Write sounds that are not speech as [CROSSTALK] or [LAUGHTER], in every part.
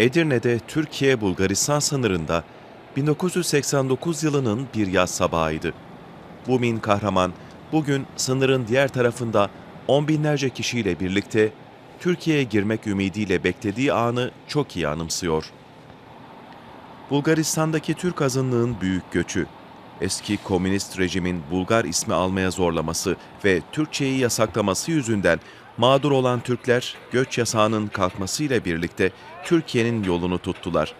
Edirne'de Türkiye-Bulgaristan sınırında 1989 yılının bir yaz sabahıydı. Bumin Kahraman bugün sınırın diğer tarafında on binlerce kişiyle birlikte Türkiye'ye girmek ümidiyle beklediği anı çok iyi anımsıyor. Bulgaristan'daki Türk azınlığın büyük göçü, eski komünist rejimin Bulgar ismi almaya zorlaması ve Türkçeyi yasaklaması yüzünden mağdur olan Türkler göç yasağının kalkmasıyla birlikte Türkiye'nin yolunu tuttular.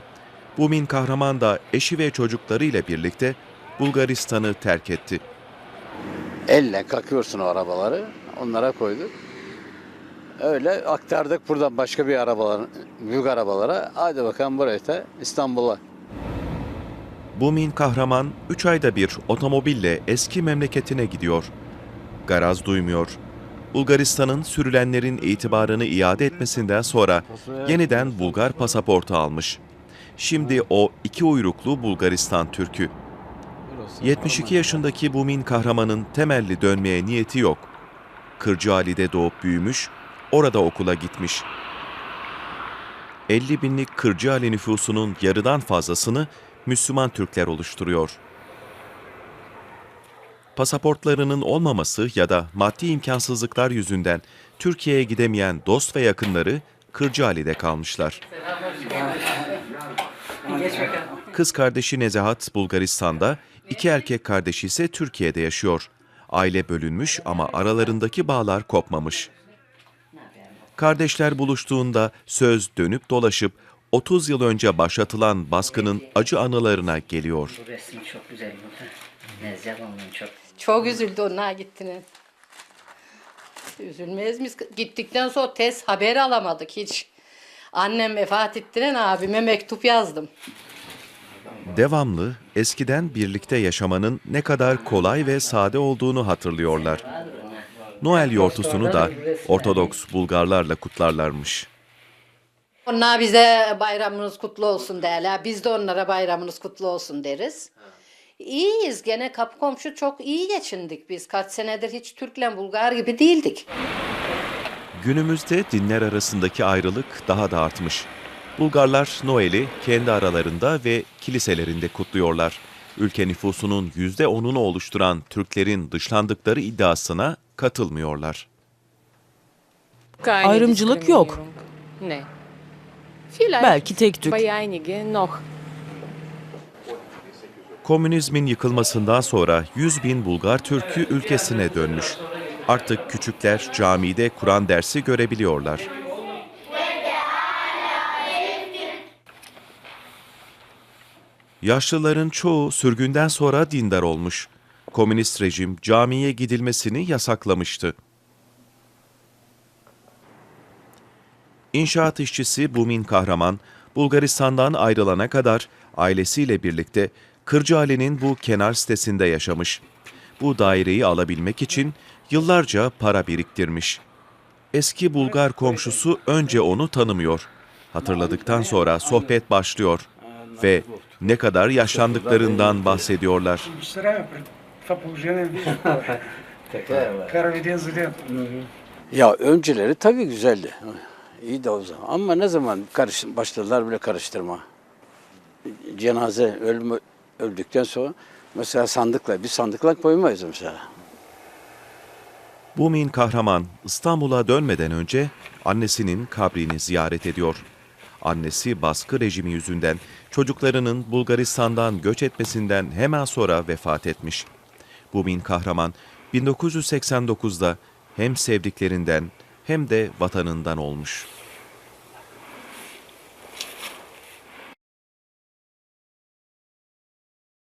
Bumin Kahraman da eşi ve çocuklarıyla birlikte Bulgaristan'ı terk etti. Elle kakıyorsun o arabaları. Onlara koyduk. Öyle aktardık buradan başka bir arabalar, büyük arabalara. Hadi bakalım buraya da İstanbul'a. Bumin Kahraman 3 ayda bir otomobille eski memleketine gidiyor. Garaz duymuyor. Bulgaristan'ın sürülenlerin itibarını iade etmesinden sonra yeniden Bulgar pasaportu almış. Şimdi o iki uyruklu Bulgaristan Türk'ü. 72 yaşındaki Bumin Kahraman'ın temelli dönmeye niyeti yok. Kırcaali'de doğup büyümüş, orada okula gitmiş. 50 binlik Kırcaali nüfusunun yarıdan fazlasını Müslüman Türkler oluşturuyor. Pasaportlarının olmaması ya da maddi imkansızlıklar yüzünden Türkiye'ye gidemeyen dost ve yakınları Kırcaali'de kalmışlar. Kız kardeşi Nezahat Bulgaristan'da, iki erkek kardeşi ise Türkiye'de yaşıyor. Aile bölünmüş ama aralarındaki bağlar kopmamış. Kardeşler buluştuğunda söz dönüp dolaşıp 30 yıl önce başlatılan baskının acı anılarına geliyor. Bu resim çok güzel burada. Nezih onun çok. Çok üzüldü onlar gittiğine. Üzülmeyiz biz. Gittikten sonra tez haber alamadık hiç. Annem vefat ettiren abime mektup yazdım. Devamlı eskiden birlikte yaşamanın ne kadar kolay ve sade olduğunu hatırlıyorlar. Noel yortusunu da Ortodoks Bulgarlarla kutlarlarmış. Onlar bize bayramınız kutlu olsun derler. Biz de onlara bayramınız kutlu olsun deriz. İyiyiz gene kapı komşu çok iyi geçindik biz. Kaç senedir hiç Türk'le Bulgar gibi değildik. Günümüzde dinler arasındaki ayrılık daha da artmış. Bulgarlar Noel'i kendi aralarında ve kiliselerinde kutluyorlar. Ülke nüfusunun %10'unu oluşturan Türklerin dışlandıkları iddiasına katılmıyorlar. Ayrımcılık yok. Ne? Belki tek tük. Komünizmin yıkılmasından sonra 100 bin Bulgar Türk'ü ülkesine dönmüş. Artık küçükler camide Kur'an dersi görebiliyorlar. Yaşlıların çoğu sürgünden sonra dindar olmuş. Komünist rejim camiye gidilmesini yasaklamıştı. İnşaat işçisi Bumin Kahraman, Bulgaristan'dan ayrılana kadar ailesiyle birlikte Kırcaali'nin bu kenar sitesinde yaşamış. Bu daireyi alabilmek için yıllarca para biriktirmiş. Eski Bulgar komşusu önce onu tanımıyor. Hatırladıktan sonra sohbet başlıyor ve ne kadar yaşlandıklarından bahsediyorlar. [LAUGHS] Ya önceleri tabii güzeldi. İyi de o zaman. Ama ne zaman karış, başladılar bile karıştırma. Cenaze ölümü, öldükten sonra mesela sandıkla, bir sandıkla koymayız mesela. Bumin Kahraman İstanbul'a dönmeden önce annesinin kabrini ziyaret ediyor. Annesi baskı rejimi yüzünden çocuklarının Bulgaristan'dan göç etmesinden hemen sonra vefat etmiş. Bumin Kahraman 1989'da hem sevdiklerinden hem de vatanından olmuş.